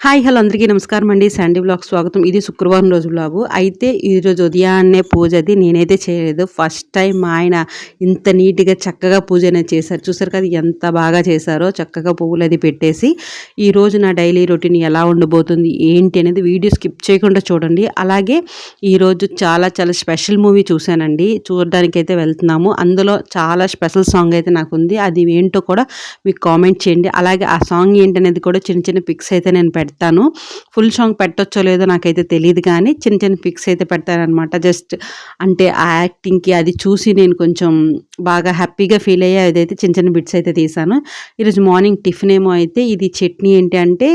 Hi hello అందరికీ నమస్కారం అండి. శాండీ బ్లాగ్ స్వాగతం. ఇది శుక్రవారం రోజు బ్లాగు అయితే ఈరోజు ఉదయాన్నే పూజ అది నేనైతే చేయలేదు. ఫస్ట్ టైం మా ఆయన ఇంత నీట్గా చక్కగా పూజ అనేది చేశారు. చూసారు కదా ఎంత బాగా చేశారో చక్కగా పువ్వులు అది పెట్టేసి ఈరోజు నా డైలీ రొటీన్ ఎలా ఉండబోతుంది ఏంటి అనేది వీడియో స్కిప్ చేయకుండా చూడండి. అలాగే ఈరోజు చాలా చాలా స్పెషల్ మూవీ చూశానండి. చూడడానికైతే వెళ్తున్నాము. అందులో చాలా స్పెషల్ సాంగ్ అయితే నాకు ఉంది అది ఏంటో కూడా మీకు కామెంట్ చేయండి. అలాగే ఆ సాంగ్ ఏంటనేది కూడా చిన్న చిన్న పిక్స్ అయితే నేను పెడతాను పెడతాను. ఫుల్ సాంగ్ పెట్టొచ్చో లేదో నాకైతే తెలియదు కానీ చిన్న చిన్న పిక్స్ అయితే పెడతానమాట జస్ట్ అంటే ఆ యాక్టింగ్కి అది చూసి నేను కొంచెం బాగా హ్యాపీగా ఫీల్ అయ్యే అదైతే చిన్న చిన్న బిట్స్ అయితే తీసాను. ఈరోజు మార్నింగ్ టిఫిన్ ఏమో అయితే ఇది చట్నీ ఏంటి అంటే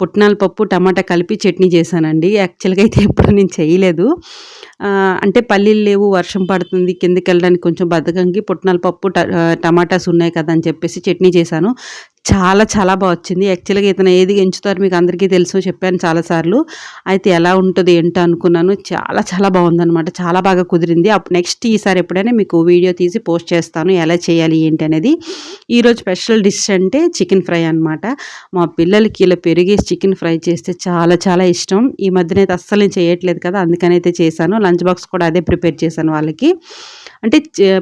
పుట్నాల పప్పు టమాటా కలిపి చట్నీ చేశానండి. యాక్చువల్గా అయితే ఎప్పుడు నేను చేయలేదు. అంటే పల్లీలు లేవు వర్షం పడుతుంది కిందకి వెళ్ళడానికి కొంచెం బద్ధకంకి పుట్నాల పప్పు టమాటాస్ ఉన్నాయి కదా అని చెప్పేసి చట్నీ చేశాను. చాలా చాలా బాగా వచ్చింది. యాక్చువల్గా ఇతను ఏది ఎంచుతారు మీకు అందరికీ తెలుసు చెప్పాను చాలాసార్లు అయితే ఎలా ఉంటుంది ఏంటో అనుకున్నాను. చాలా చాలా బాగుందనమాట చాలా బాగా కుదిరింది. అప్పుడు నెక్స్ట్ ఈసారి ఎప్పుడైనా మీకు వీడియో తీసి పోస్ట్ చేస్తాను. ఎలా చేయాలి ఏంటి అనేది. ఈరోజు స్పెషల్ డిష్ అంటే చికెన్ ఫ్రై అనమాట మా పిల్లలకి ఇలా పెరిగేసి చికెన్ ఫ్రై చేస్తే చాలా చాలా ఇష్టం. ఈ మధ్యన అయితే అస్సలు నేను చేయట్లేదు కదా. అందుకనైతే చేశాను. లంచ్ బాక్స్ కూడా అదే ప్రిపేర్ చేశాను వాళ్ళకి. అంటే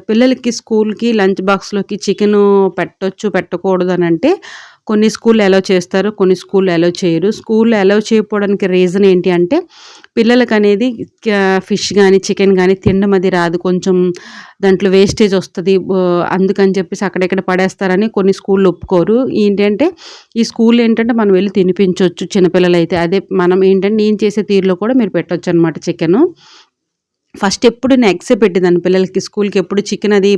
పిల్లలకి స్కూల్కి లంచ్ బాక్స్లోకి చికెన్ పెట్టొచ్చు పెట్టకూడదు అని అంటే కొన్ని స్కూల్లో అలౌ చేస్తారు కొన్ని స్కూల్లో అలౌ చేయరు. స్కూల్లో అలౌ చేయకపోవడానికి రీజన్ ఏంటి అంటే పిల్లలకు అనేది ఫిష్ కానీ చికెన్ కానీ తినడం అది రాదు. కొంచెం దాంట్లో వేస్టేజ్ వస్తుంది. అందుకని చెప్పేసి అక్కడెక్కడ పడేస్తారని కొన్ని స్కూళ్ళు ఒప్పుకోరు. ఏంటంటే ఈ స్కూల్ ఏంటంటే మనం వెళ్ళి తినిపించవచ్చు చిన్నపిల్లలు అయితే అదే మనం ఏంటంటే నేను చేసే తీరులో కూడా మీరు పెట్టవచ్చు అనమాట చికెను. ఫస్ట్ ఎప్పుడు నేను ఎగ్సే పెట్టేదాన్ని పిల్లలకి స్కూల్కి ఎప్పుడు చికెన్ అది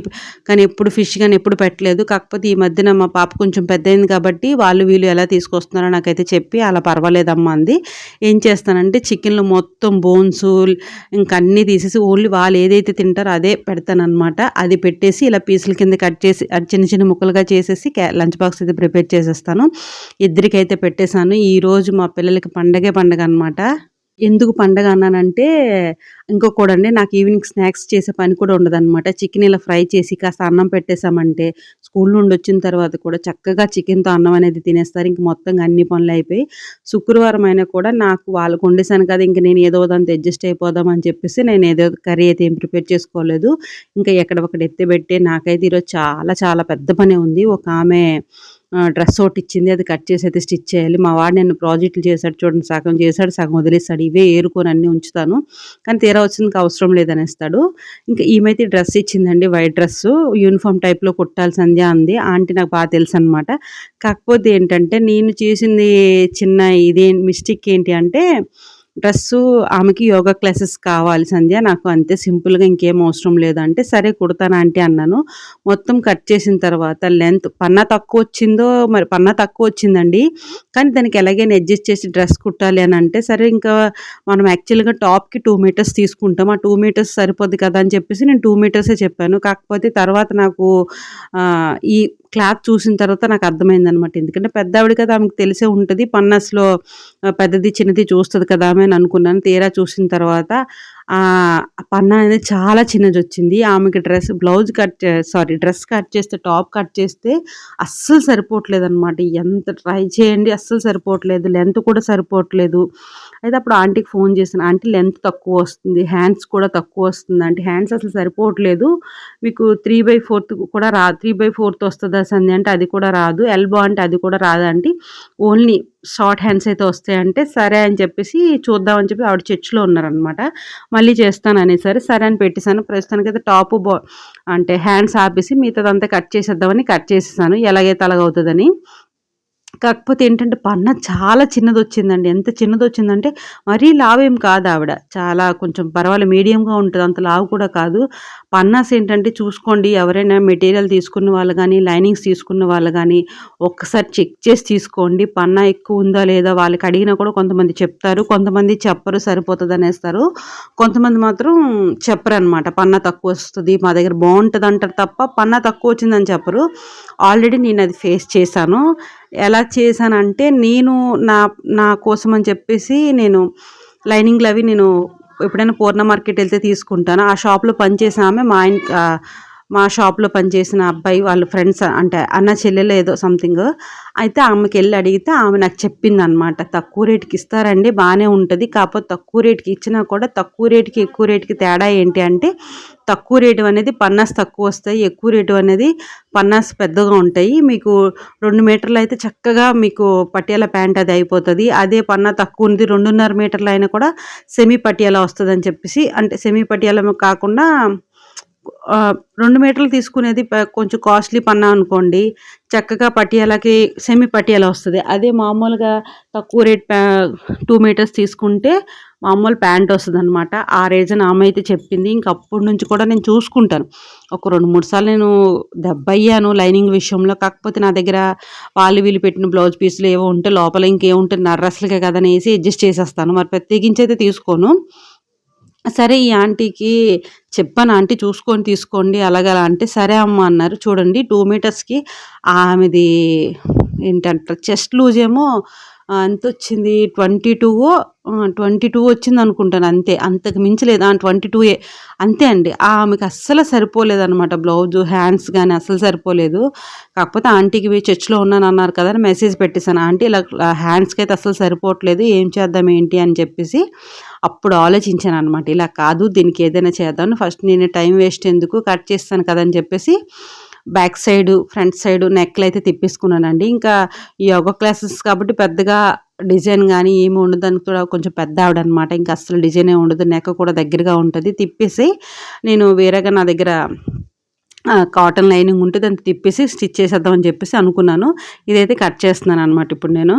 కానీ ఎప్పుడు ఫిష్ కానీ ఎప్పుడు పెట్టలేదు. కాకపోతే ఈ మధ్యన మా పాప కొంచెం పెద్దయింది కాబట్టి వాళ్ళు వీళ్ళు ఎలా తీసుకొస్తున్నారో నాకైతే చెప్పి అలా పర్వాలేదమ్మా అంది. ఏం చేస్తానంటే చికెన్లో మొత్తం బోన్స్ ఇంకా అన్నీ తీసేసి ఓన్లీ వాళ్ళు ఏదైతే తింటారో అదే పెడతానమాట అది పెట్టేసి ఇలా పీసుల కింద కట్ చేసి చిన్న చిన్న ముక్కలుగా చేసేసి లంచ్ బాక్స్ అయితే ప్రిపేర్ చేసేస్తాను. ఇద్దరికైతే పెట్టేశాను. ఈరోజు మా పిల్లలకి పండగే పండగ అనమాట ఎందుకు పండగ అన్నానంటే ఇంకొకడండి నాకు ఈవినింగ్ స్నాక్స్ చేసే పని కూడా ఉండదనమాట చికెన్ ఇలా ఫ్రై చేసి కాస్త అన్నం పెట్టేశామంటే స్కూల్ నుండి వచ్చిన తర్వాత కూడా చక్కగా చికెన్తో అన్నం అనేది తినేస్తారు. ఇంక మొత్తంగా అన్ని పనులు అయిపోయి శుక్రవారం అయినా కూడా నాకు వాళ్ళకు వండేసాను కదా ఇంక నేను ఏదో దాంతో అడ్జస్ట్ అయిపోదాం అని చెప్పేసి నేను ఏదో కర్రీ అయితే ఏం ప్రిపేర్ చేసుకోలేదు. ఇంకా ఎక్కడ ఒకటి ఎత్తిపెట్టి నాకైతే ఈరోజు చాలా చాలా పెద్ద పని ఉంది. ఒక ఆమె డ్రెస్ ఒకటి ఇచ్చింది అది కట్ చేసి అయితే స్టిచ్ చేయాలి. మా వాడు నేను ప్రాజెక్టులు చేశాడు చూడండి సగం చేశాడు సగం వదిలేస్తాడు. ఇవే ఏరుకొని అన్నీ ఉంచుతాను. కానీ తీరా వచ్చింది అవసరం లేదనేస్తాడు. ఇంకా ఈమైతే డ్రెస్ ఇచ్చిందండి వైట్ డ్రెస్ యూనిఫామ్ టైప్లో కుట్టాల్సి అంది అంది. ఆంటీ నాకు బాగా తెలుసు అనమాట కాకపోతే ఏంటంటే నేను చేసింది చిన్న ఇదే మిస్టేక్ ఏంటి అంటే డ్రెస్సు ఆమెకి యోగా క్లాసెస్ కావాలి సంధ్య. నాకు అంతే సింపుల్గా ఇంకేం అవసరం లేదు అంటే సరే కుడతానా అంటే అన్నాను. మొత్తం కట్ చేసిన తర్వాత లెంత్ పన్నా తక్కువ వచ్చిందో మరి పన్నా తక్కువ వచ్చిందండి. కానీ దానికి ఎలాగైనా అడ్జస్ట్ చేసి డ్రెస్ కుట్టాలి అని అంటే సరే ఇంకా మనం యాక్చువల్గా టాప్కి టూ మీటర్స్ తీసుకుంటాం. ఆ టూ మీటర్స్ సరిపోద్ది కదా అని చెప్పేసి నేను టూ మీటర్సే చెప్పాను. కాకపోతే తర్వాత నాకు ఈ క్లాత్ చూసిన తర్వాత నాకు అర్థమైంది అనమాట ఎందుకంటే పెద్ద ఆవిడ కదా ఆమెకు తెలిసే ఉంటుంది. పన్నస్లో పెద్దది చిన్నది చూస్తుంది కదా ఆమె అని అనుకున్నాను. తీరా చూసిన తర్వాత పన్న అనేది చాలా చిన్నది వచ్చింది ఆమెకి dress blouse cut sari dress cut చేస్తే టాప్ కట్ చేస్తే అస్సలు సరిపోవట్లేదు అనమాట ఎంత ట్రై చేయండి అస్సలు సరిపోవట్లేదు. లెంత్ కూడా సరిపోవట్లేదు. అయితే అప్పుడు ఆంటీకి ఫోన్ చేసిన ఆంటీ లెంత్ తక్కువ వస్తుంది. హ్యాండ్స్ కూడా తక్కువ వస్తుంది. అంటే హ్యాండ్స్ అసలు సరిపోవట్లేదు. మీకు త్రీ బై ఫోర్త్ కూడా రా త్రీ బై ఫోర్త్ వస్తుందా సంది అంటే అది కూడా రాదు. ఎల్బో అంటే అది కూడా రాదంటే ఓన్లీ షార్ట్ హ్యాండ్స్ అయితే వస్తాయంటే సరే అని చెప్పేసి చూద్దామని చెప్పి ఆవిడ చర్చ్లో ఉన్నారనమాట మళ్ళీ చేస్తాను అనేసరి సరే అని పెట్టేశాను. ప్రస్తుతానికి అయితే టాప్ బా అంటే హ్యాండ్స్ ఆపేసి మిగతాదంతా కట్ చేసేద్దామని కట్ చేసేసాను. ఎలాగైతే అలాగవుతుందని కాకపోతే ఏంటంటే పన్న చాలా చిన్నది వచ్చిందండి ఎంత చిన్నది వచ్చిందంటే మరీ లావేం కాదు ఆవిడ చాలా కొంచెం పర్వాలేదు మీడియంగా ఉంటుంది. అంత లావు కూడా కాదు. పన్నాస్ ఏంటంటే చూసుకోండి ఎవరైనా మెటీరియల్ తీసుకున్న వాళ్ళు కానీ లైనింగ్స్ తీసుకున్న వాళ్ళు కానీ ఒక్కసారి చెక్ చేసి తీసుకోండి. పన్నా ఎక్కువ ఉందా లేదా వాళ్ళకి అడిగినా కూడా కొంతమంది చెప్తారు కొంతమంది చెప్పరు సరిపోతుంది అనేస్తారు. కొంతమంది మాత్రం చెప్పరు అనమాట పన్నా తక్కువ వస్తుంది మా దగ్గర బాగుంటుంది అంటారు తప్ప పన్నా తక్కువ వచ్చిందని చెప్పరు. ఆల్రెడీ నేను అది ఫేస్ చేశాను. ఎలా చేశానంటే నేను నా నా కోసం అని చెప్పేసి నేను లైనింగ్లు అవి నేను ఎప్పుడైనా పూర్ణ మార్కెట్ వెళ్తే తీసుకుంటాను. ఆ షాప్లో పనిచేసిన ఆమె మా ఆయన మా షాప్లో పనిచేసిన అబ్బాయి వాళ్ళ ఫ్రెండ్స్ అంటే అన్న చెల్లెలు ఏదో సంథింగ్ అయితే ఆమెకి వెళ్ళి అడిగితే ఆమె నాకు చెప్పింది అనమాట తక్కువ రేటుకి ఇస్తారండి బాగానే ఉంటుంది కాకపోతే తక్కువ రేటుకి ఇచ్చినా కూడా తక్కువ రేటుకి ఎక్కువ రేటుకి తేడా ఏంటి అంటే తక్కువ రేటు అనేది పన్నాస్ తక్కువ వస్తాయి ఎక్కువ రేటు అనేది పన్నాస్ పెద్దగా ఉంటాయి. మీకు రెండు మీటర్లు అయితే చక్కగా మీకు పటియాల ప్యాంట్ అది అయిపోతుంది. అదే పన్నా తక్కువ ఉంది రెండున్నర మీటర్లు అయినా కూడా సెమీ పటియాల వస్తుంది అని చెప్పేసి అంటే సెమీ పటియాల కాకుండా రెండు మీటర్లు తీసుకునేది ప- కొంచెం కాస్ట్లీ పన్నా అనుకోండి. చక్కగా పటియాలకి సెమీ పటియాల వస్తుంది. అదే మామూలుగా తక్కువ రేట్ ప్యా టూ మీటర్స్ తీసుకుంటే మామూలు ప్యాంట్ వస్తుంది అనమాట ఆ రీజన్ ఆమె అయితే చెప్పింది. ఇంక అప్పటి నుంచి కూడా నేను చూసుకుంటాను. ఒక రెండు మూడు సార్లు నేను దెబ్బ అయ్యాను లైనింగ్ విషయంలో. కాకపోతే నా దగ్గర వాళ్ళు వీళ్ళు పెట్టిన బ్లౌజ్ పీసులు ఏవో ఉంటే లోపల ఇంకేముంటే నర్రస్లకే కదా వేసి అడ్జస్ట్ చేసేస్తాను. మరి ప్రత్యేకించి అయితే తీసుకోను. సరే ఈ ఆంటీకి చెప్పాను. ఆంటీ చూసుకొని తీసుకోండి అలాగలా అంటే సరే అమ్మ అన్నారు. చూడండి టూ మీటర్స్కి ఆమెది ఏంటంటారు చెస్ట్ లూజ్ ఏమో ఎంత వచ్చింది ట్వంటీ టూ ట్వంటీ టూ వచ్చింది అనుకుంటాను అంతే. అంతకు మించలేదు ట్వంటీ టూయే అంతే అండి. ఆమెకు అస్సలు సరిపోలేదు అనమాట బ్లౌజ్ హ్యాండ్స్ కానీ అస్సలు సరిపోలేదు. కాకపోతే ఆంటీకి పోయి చర్చ్లో ఉన్నాను అన్నారు కదా అని మెసేజ్ పెట్టేశాను. ఆంటీ ఇలా హ్యాండ్స్కి అయితే అస్సలు సరిపోవట్లేదు. ఏం చేద్దాం ఏంటి అని చెప్పేసి అప్పుడు ఆలోచించాను అనమాట ఇలా కాదు దీనికి ఏదైనా చేద్దాం. ఫస్ట్ నేను టైం వేస్ట్ ఎందుకు? కట్ చేస్తాను కదా అని చెప్పేసి బ్యాక్ సైడ్ ఫ్రంట్ సైడ్ నెక్లు అయితే తిప్పేసుకున్నానండి. ఇంకా యోగా క్లాసెస్ కాబట్టి పెద్దగా డిజైన్ కానీ ఏమి ఉండదు. అని కూడా కొంచెం పెద్ద ఆవిడ అనమాట ఇంకా అసలు డిజైన్ ఉండదు. నెక్ కూడా దగ్గరగా ఉంటుంది. తిప్పేసి నేను వేరేగా నా దగ్గర కాటన్ లైనింగ్ ఉంటే దాన్ని తిప్పేసి స్టిచ్ చేసేద్దామని చెప్పేసి అనుకున్నాను. ఇదైతే కట్ చేస్తున్నాను అనమాట ఇప్పుడు నేను.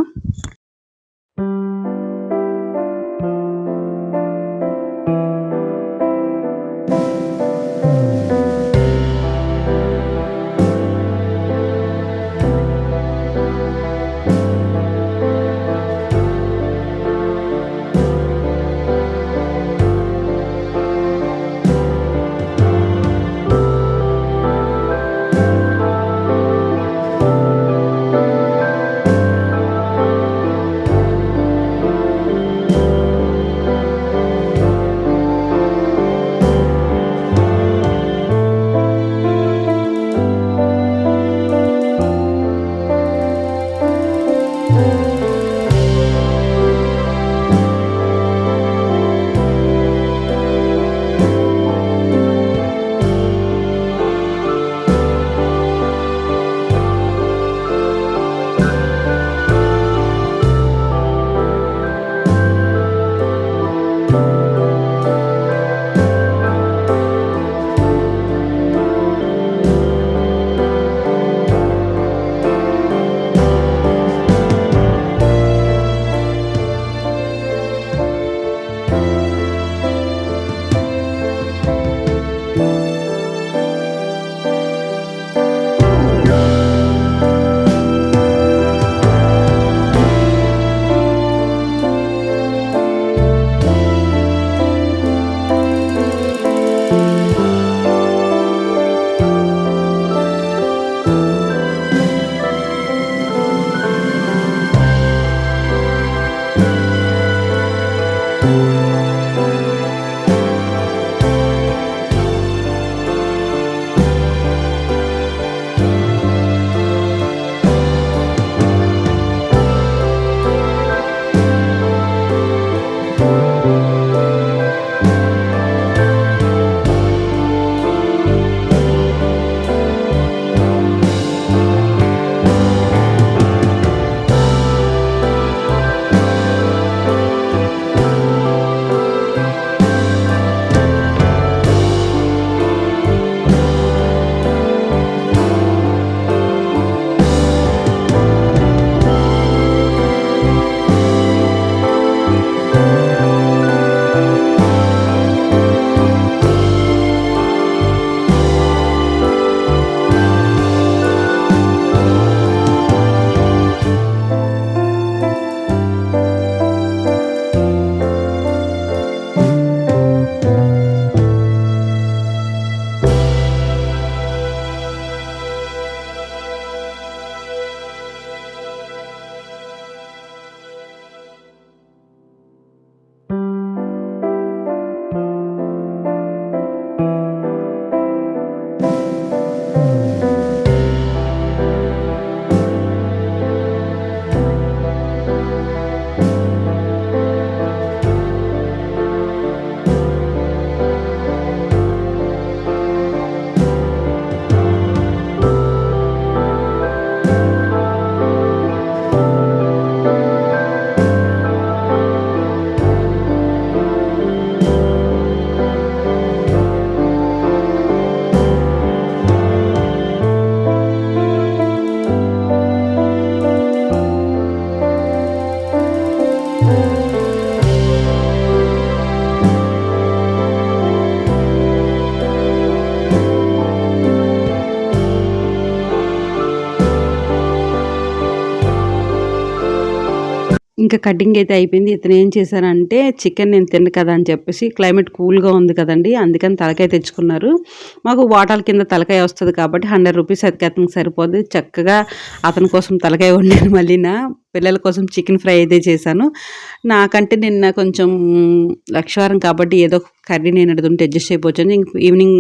ఇంకా కటింగ్ అయితే అయిపోయింది. ఇతను ఏం చేశారంటే చికెన్ నేను తిన్న కదా అని చెప్పేసి క్లైమేట్ కూల్గా ఉంది కదండి అందుకని తలకాయ తెచ్చుకున్నారు. మాకు వాటాల కింద తలకాయ వస్తుంది కాబట్టి హండ్రెడ్ రూపీస్ అది అతనికి సరిపోద్ది. చక్కగా అతని కోసం తలకాయ వండాను మళ్ళీ నా పిల్లల కోసం చికెన్ ఫ్రై అయితే చేశాను. నాకంటే నిన్న కొంచెం లక్షవారం కాబట్టి ఏదో కర్రీ నేను అడుగుతుంటే అడ్జస్ట్ అయిపోయాను ఇంక ఈవినింగ్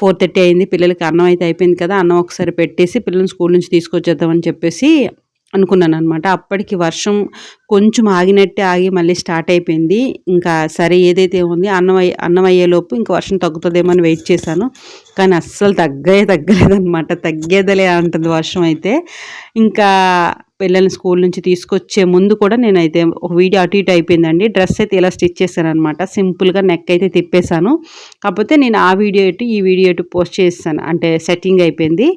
ఫోర్ థర్టీ అయింది. పిల్లలకి అన్నం అయితే అయిపోయింది కదా అన్నం ఒకసారి పెట్టేసి పిల్లల్ని స్కూల్ నుంచి తీసుకొచ్చేద్దామని చెప్పేసి అనుకున్నాను అనమాట అప్పటికి వర్షం కొంచెం ఆగినట్టే ఆగి మళ్ళీ స్టార్ట్ అయిపోయింది. ఇంకా సరే ఏదైతే ఉంది అన్నం అయ్యే అన్నం అయ్యేలోపు ఇంకా వర్షం తగ్గుతుందేమో అని వెయిట్ చేశాను. కానీ అస్సలు తగ్గే తగ్గలేదనమాట తగ్గేదలే అంటుంది వర్షం అయితే. ఇంకా పిల్లల్ని స్కూల్ నుంచి తీసుకొచ్చే ముందు కూడా నేనైతే ఒక వీడియో అటు ఇటు అయిపోయిందండి. డ్రెస్ అయితే ఇలా స్టిచ్ చేశాను అనమాట సింపుల్గా నెక్ అయితే తిప్పేశాను. కాకపోతే నేను ఆ వీడియో ఇటు ఈ వీడియో ఇటు పోస్ట్ చేస్తాను. అంటే సెట్టింగ్ అయిపోయింది.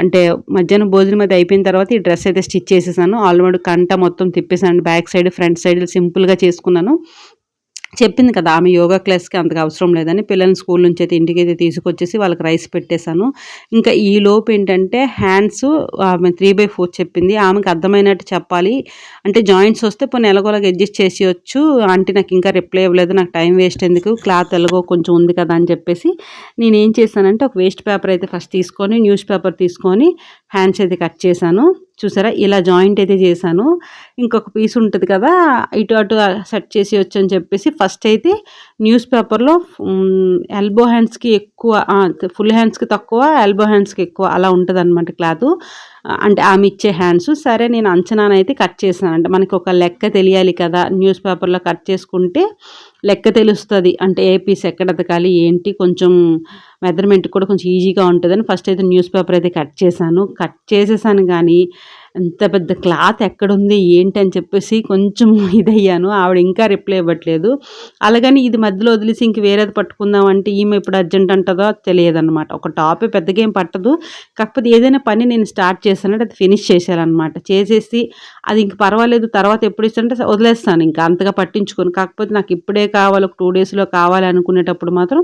అంటే మధ్యాహ్నం భోజనం అది అయిపోయిన తర్వాత ఈ డ్రెస్ అయితే స్టిచ్ చేసేసాను. ఆల్రెడీ కంట మొత్తం తిప్పేసాను. బ్యాక్ సైడ్ ఫ్రంట్ సైడ్ సింపుల్గా చేసుకున్నాను. చెప్పింది కదా ఆమె యోగా క్లాస్కి అంతగా అవసరం లేదని పిల్లల్ని స్కూల్ నుంచి అయితే ఇంటికి అయితే తీసుకొచ్చేసి వాళ్ళకి రైస్ పెట్టేశాను. ఇంకా ఈ లోపు ఏంటంటే హ్యాండ్స్ ఆమె త్రీ బై ఫోర్ చెప్పింది. ఆమెకి అర్థమైనట్టు చెప్పాలి. అంటే జాయింట్స్ వస్తే పోనీ ఎలాగోలాగా అడ్జస్ట్ చేసేయచ్చు. అంటే నాకు ఇంకా రిప్లై ఇవ్వలేదు నాకు టైం వేస్ట్ ఎందుకు? క్లాత్ ఎలాగో కొంచెం ఉంది కదా అని చెప్పేసి నేను ఏం చేశానంటే ఒక వేస్ట్ పేపర్ అయితే ఫస్ట్ తీసుకొని న్యూస్ పేపర్ తీసుకొని హ్యాండ్స్ అయితే కట్ చేశాను. చూసారా? ఇలా జాయింట్ అయితే చేశాను. ఇంకొక పీస్ ఉంటుంది కదా ఇటు అటు సెట్ చేసి వచ్చని చెప్పేసి ఫస్ట్ అయితే న్యూస్ పేపర్లో ఎల్బో హ్యాండ్స్కి ఎక్కువ ఫుల్ హ్యాండ్స్కి తక్కువ ఎల్బో హ్యాండ్స్కి ఎక్కువ అలా ఉంటుంది అనమాట క్లాత్. అంటే ఆమె ఇచ్చే హ్యాండ్స్. సరే నేను అంచనానైతే కట్ చేశాను. అంటే మనకి ఒక లెక్క తెలియాలి కదా న్యూస్ పేపర్లో కట్ చేసుకుంటే. లెక్క తెలుస్తుంది. అంటే ఏ పీస్ ఎక్కడ అతకాలి ఏంటి కొంచెం మెజర్మెంట్ కూడా కొంచెం ఈజీగా ఉంటుందని ఫస్ట్ అయితే న్యూస్ పేపర్ అయితే కట్ చేశాను. కట్ చేసేసాను కానీ ఎంత పెద్ద క్లాత్ ఎక్కడుంది? ఏంటి? అని చెప్పేసి కొంచెం ఇదయ్యాను. ఆవిడ ఇంకా రిప్లై ఇవ్వట్లేదు. అలాగని ఇది మధ్యలో వదిలేసి ఇంక వేరేది పట్టుకుందాం అంటే ఈమె ఇప్పుడు అర్జెంట్ అంటుందో తెలియదన్నమాట. ఒక టాపే పెద్దగా ఏం పట్టదు. కాకపోతే ఏదైనా పని నేను స్టార్ట్ చేశానంటే అది ఫినిష్ చేశానమాట చేసేసి అది ఇంక పర్వాలేదు. తర్వాత ఎప్పుడు ఇస్తానంటే వదిలేస్తాను. ఇంకా అంతగా పట్టించుకొని. కాకపోతే నాకు ఇప్పుడే కావాలి. ఒక టూ డేస్లో కావాలి అనుకునేటప్పుడు మాత్రం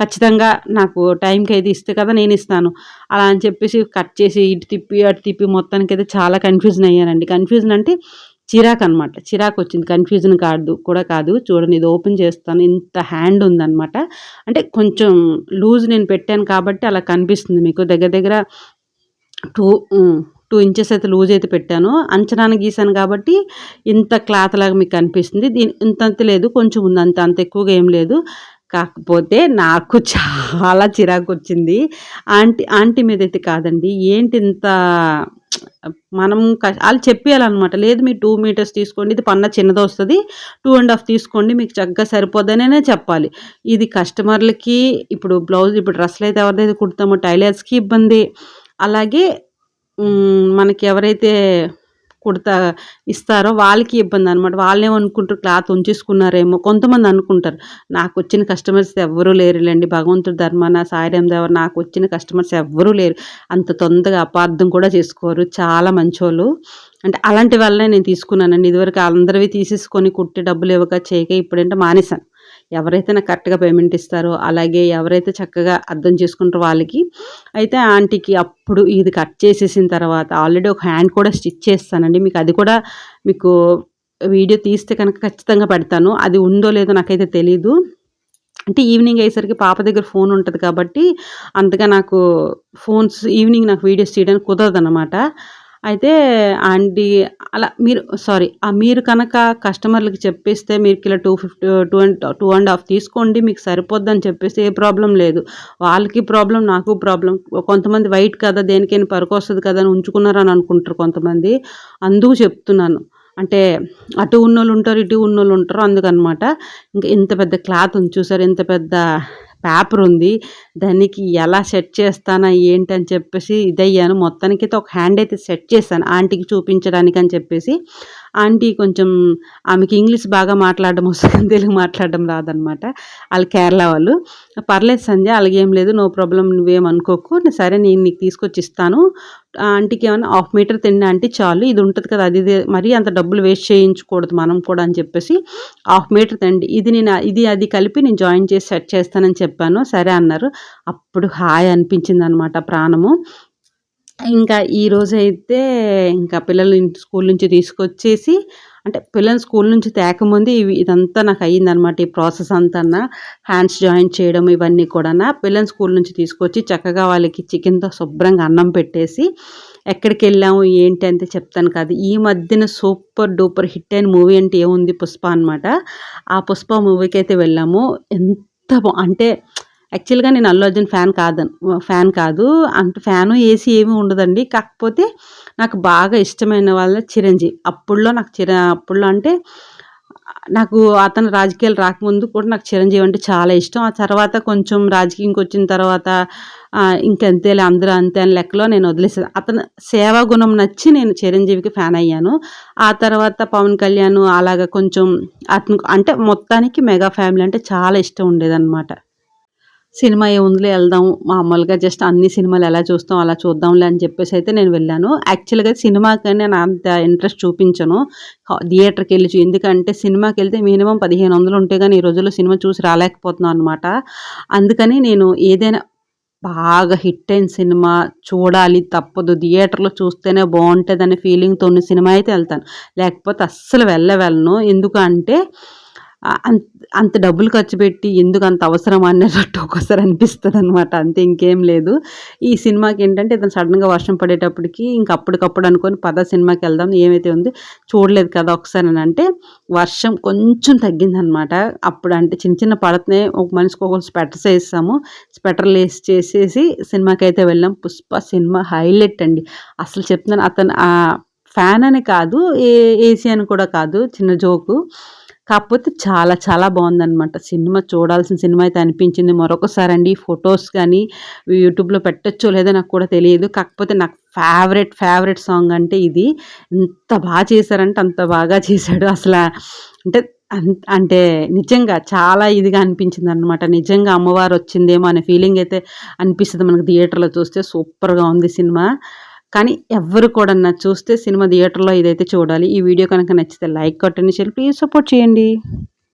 ఖచ్చితంగా నాకు టైంకి అయితే ఇస్తే కదా నేను ఇస్తాను. అలా అని చెప్పేసి కట్ చేసి ఇటు తిప్పి అటు తిప్పి మొత్తానికి అయితే చాలా కన్ఫ్యూజన్ అయ్యానండి. కన్ఫ్యూజన్ అంటే చిరాక్ అనమాట చిరాకు వచ్చింది. కన్ఫ్యూజన్ కాదు కూడా కాదు. చూడండి ఇది ఓపెన్ చేస్తాను. ఇంత హ్యాండ్ ఉందన్నమాట. అంటే కొంచెం లూజ్ నేను పెట్టాను కాబట్టి అలా కనిపిస్తుంది మీకు. దగ్గర దగ్గర టూ టూ ఇంచెస్ అయితే లూజ్ అయితే పెట్టాను. అంచనాను గీసాను కాబట్టి ఇంత క్లాత్ లాగా మీకు కనిపిస్తుంది. దీని ఇంత లేదు. కొంచెం ఉంది. అంత అంత ఎక్కువగా ఏం లేదు. కాకపోతే నాకు చాలా చిరాకు వచ్చింది ఆంటీ ఆంటీ మీద అయితే కాదండి. ఏంటి ఇంత మనం వాళ్ళు చెప్పేయాలన్నమాట. లేదు మీరు టూ మీటర్స్ తీసుకోండి ఇది పన్న చిన్నది వస్తుంది టూ అండ్ హాఫ్ తీసుకోండి మీకు చక్కగా సరిపోద్దనే చెప్పాలి. ఇది కస్టమర్లకి ఇప్పుడు బ్లౌజ్ ఇప్పుడు డ్రెస్సులు అయితే ఎవరిదైతే కుడతామో టైలర్స్కి ఇబ్బంది. అలాగే మనకి ఎవరైతే కుడతా ఇస్తారో వాళ్ళకి ఇబ్బంది అనమాట వాళ్ళేమనుకుంటారు క్లాత్ ఉంచేసుకున్నారేమో. కొంతమంది అనుకుంటారు నాకు వచ్చిన కస్టమర్స్ ఎవ్వరూ లేరులేండి. భగవంతుడు ధర్మాన సాయిరామ్ దేవ నాకు వచ్చిన కస్టమర్స్ ఎవ్వరూ లేరు. అంత తొందరగా అపార్థం కూడా చేసుకోరు చాలా మంచోళ్ళు. అంటే అలాంటి వల్లనే నేను తీసుకున్నానండి. ఇదివరకు అందరివి తీసేసుకొని కుట్టి డబ్బులు ఇవ్వక చేయక ఇప్పుడంటే మానేశాను. ఎవరైతే నాకు కరెక్ట్గా పేమెంట్ ఇస్తారో అలాగే ఎవరైతే చక్కగా అర్థం చేసుకుంటారో వాళ్ళకి అయితే ఆంటీకి అప్పుడు ఇది కట్ చేసేసిన తర్వాత ఆల్రెడీ ఒక హ్యాండ్ కూడా స్టిచ్ చేస్తానండి. మీకు అది కూడా మీకు వీడియో తీస్తే కనుక ఖచ్చితంగా పెడతాను. అది ఉందో లేదో నాకైతే తెలీదు. అంటే ఈవినింగ్ అయ్యేసరికి పాప దగ్గర ఫోన్ ఉంటుంది కాబట్టి అంతగా నాకు ఫోన్స్ ఈవినింగ్ నాకు వీడియోస్ తీయడానికి కుదరదు అనమాట అయితే ఆంటీ అలా మీరు సారీ మీరు కనుక కస్టమర్లకి చెప్పేస్తే మీరు ఇలా two fifty two and two and half తీసుకోండి మీకు సరిపోద్దని చెప్పేసి ఏ ప్రాబ్లం లేదు. వాళ్ళకి ప్రాబ్లం నాకు ప్రాబ్లం. కొంతమంది వైట్ కదా దేనికైనా పరకొస్తుంది కదా అని ఉంచుకున్నారని అనుకుంటారు కొంతమంది. అందుకు చెప్తున్నాను. అంటే అటు ఉన్నోళ్ళు ఉంటారు ఇటు ఉన్నోళ్ళు ఉంటారు అందుకనమాట. ఇంకా ఇంత పెద్ద క్లాత్ ఉంది చూసారు ఇంత పెద్ద పేపర్ ఉంది. దానికి ఎలా సెట్ చేస్తానా ఏంటి అని చెప్పేసి ఇదయ్యాను. మొత్తానికి అయితే ఒక హ్యాండ్ అయితే సెట్ చేశాను. ఆంటీకి చూపించడానికి అని చెప్పేసి. ఆంటీ కొంచెం ఆమెకి ఇంగ్లీష్ బాగా మాట్లాడడం వస్తుంది తెలుగు మాట్లాడడం రాదనమాట. వాళ్ళు కేరళ వాళ్ళు. పర్లేదు సంధ్య అలాగేం లేదు నో ప్రాబ్లం నువ్వేం అనుకోకు. సరే నేను నీకు తీసుకొచ్చి ఇస్తాను ఆంటీకి ఏమైనా హాఫ్ మీటర్ తిండి అంటే చాలు ఇది ఉంటుంది కదా అది మరీ అంత డబ్బులు వేస్ట్ చేయించకూడదు మనం కూడా అని చెప్పేసి హాఫ్ మీటర్ తిండి ఇది నేను ఇది అది కలిపి నేను జాయిన్ చేసి సెట్ చేస్తానని చెప్పాను. సరే అన్నారు. అప్పుడు హాయ్ అనిపించింది అనమాట ప్రాణము. ఇంకా ఈరోజైతే ఇంకా పిల్లలు స్కూల్ నుంచి తీసుకొచ్చేసి అంటే పిల్లల్ని స్కూల్ నుంచి తేకముందు ఇవి ఇదంతా నాకు అయ్యిందనమాట ఈ ప్రాసెస్ అంతా హ్యాండ్స్ జాయింట్ చేయడం ఇవన్నీ కూడా పిల్లల్ని స్కూల్ నుంచి తీసుకొచ్చి చక్కగా వాళ్ళకి చికెన్తో శుభ్రంగా అన్నం పెట్టేసి ఎక్కడికి వెళ్ళాము ఏంటి అంటే చెప్తాను కాదు. ఈ మధ్యన సూపర్ డూపర్ హిట్ అయిన మూవీ అంటే ఏముంది పుష్ప అనమాట ఆ పుష్ప మూవీకి అయితే వెళ్ళాము. ఎంత అంటే యాక్చువల్గా నేను అల్లు అర్జున్ ఫ్యాన్ కాదని ఫ్యాన్ కాదు. అంటే ఫ్యాను ఏసీ ఏమీ ఉండదండి. కాకపోతే నాకు బాగా ఇష్టమైన వాళ్ళ చిరంజీవి. అప్పుడులో నాకు చిర అప్పుడులో అంటే నాకు అతను రాజకీయాలు రాకముందు కూడా నాకు చిరంజీవి అంటే చాలా ఇష్టం. ఆ తర్వాత కొంచెం రాజకీయంకి వచ్చిన తర్వాత ఇంకంతేలే అందరూ అంతే అని లెక్కలో నేను వదిలేసాను అతను సేవా గుణం నచ్చి నేను చిరంజీవికి ఫ్యాన్ అయ్యాను. ఆ తర్వాత పవన్ కళ్యాణ్ అలాగ కొంచెం అతను అంటే మొత్తానికి మెగా ఫ్యామిలీ అంటే చాలా ఇష్టం ఉండేదన్నమాట. సినిమా ఏముందిలే వెళ్దాం. మామూలుగా జస్ట్ అన్ని సినిమాలు ఎలా చూస్తాం అలా చూద్దాంలే అని చెప్పేసి అయితే నేను వెళ్ళాను. యాక్చువల్గా సినిమాకి నేను అంత ఇంట్రెస్ట్ చూపించను. థియేటర్కి వెళ్ళి ఎందుకంటే సినిమాకి వెళ్తే మినిమం పదిహేను వందలు ఉంటే కానీ ఈ రోజుల్లో సినిమా చూసి రాలేకపోతున్నాను అనమాట అందుకని నేను ఏదైనా బాగా హిట్ అయిన సినిమా చూడాలి తప్పదు. థియేటర్లో చూస్తేనే బాగుంటుంది అనే ఫీలింగ్తో ఉన్న సినిమా అయితే వెళ్తాను. లేకపోతే అస్సలు వెళ్ళ వెళ్ళను. ఎందుకంటే అంత అంత డబ్బులు ఖర్చు పెట్టి ఎందుకు అంత అవసరం అనేటట్టు ఒక్కోసారి అనిపిస్తుంది అనమాట అంతే ఇంకేం లేదు. ఈ సినిమాకి ఏంటంటే ఇతను సడన్గా వర్షం పడేటప్పటికి ఇంక అప్పటికప్పుడు అనుకొని పద సినిమాకి వెళ్దాం ఏమైతే ఉంది చూడలేదు కదా ఒకసారి అని అంటే వర్షం కొంచెం తగ్గిందనమాట అప్పుడు అంటే చిన్న చిన్న పడుతున్నాయి ఒక మనిషికి ఒక స్వెటర్స్ వేస్తాము స్వెటర్లు వేసి చేసేసి సినిమాకి అయితే వెళ్ళాం. పుష్ప సినిమా హైలైట్ అండి. అసలు చెప్తున్నాను అతను ఫ్యాన్ అని కాదు ఏ ఏసీ అని కూడా కాదు చిన్న జోకు. కాకపోతే చాలా చాలా బాగుందనమాట సినిమా చూడాల్సిన సినిమా అయితే అనిపించింది. మరొకసారి అండి ఫొటోస్ కానీ యూట్యూబ్లో పెట్టచ్చో లేదో నాకు కూడా తెలియదు. కాకపోతే నాకు ఫేవరెట్ ఫేవరెట్ సాంగ్ అంటే ఇది. ఎంత బాగా చేశారంటే అంత బాగా చేశాడు. అసలు అంటే అంటే నిజంగా చాలా ఇదిగా అనిపించింది అనమాట నిజంగా అమ్మవారు వచ్చిందేమో అనే ఫీలింగ్ అయితే అనిపిస్తుంది మనకు థియేటర్లో చూస్తే. సూపర్గా ఉంది సినిమా. కానీ ఎవ్వరు కూడా చూస్తే సినిమా థియేటర్లో ఇదైతే చూడాలి. ఈ వీడియో కనుక నచ్చితే లైక్ కొట్టండి ప్లీజ్ సపోర్ట్ చేయండి.